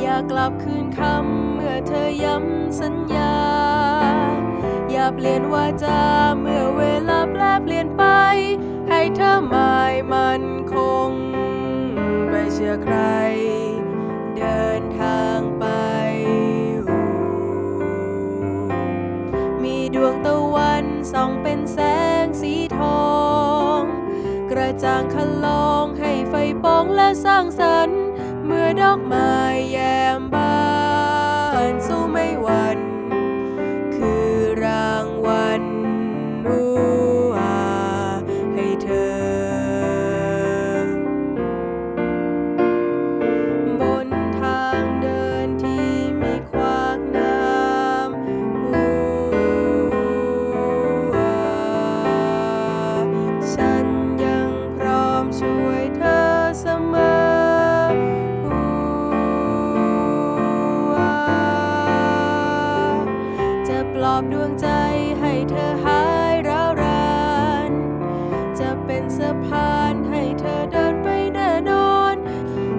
อย่ากลับคืนคำเมื่อเธอย้ำสัญญา อย่าเปลี่ยนวาจาเมื่อเวลาแปลเปลี่ยนไป ให้เธอหมายมันคง ไปเชื่อใคร เดินทางไป มีดวงตะวันส่องเป็นแสงสีทอง กระจ่างคันลองให้ไฟปองและสร้างสรรค์ เมื่อดอกไม้แย้ อบดวงใจให้เธอหายร้าวราน จะเป็นสะพานให้เธอเดินไปแน่นอน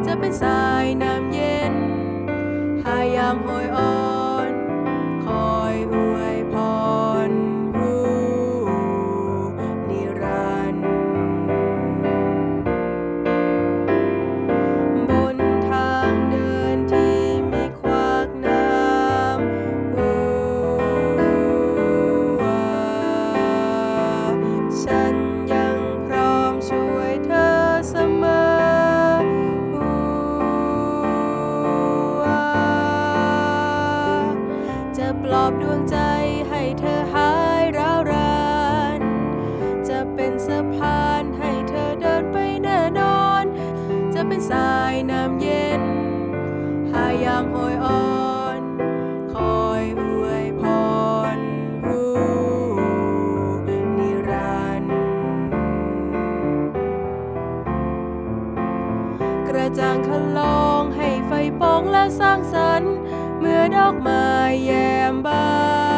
จะเป็นสายน้ำเย็น หายามโหยอ่อน ลอบดวงใจให้เธอหายร้าวราน จะเป็นสะพานให้เธอเดินไปแน่นอน จะเป็นสายน้ำเย็น หายามโหยอ่อน คอยอวยพรหูนิรันดร์กระจ่างคันลองให้ไฟปองและสร้างสรรค์ เมื่อดอกไม้แย้มบาน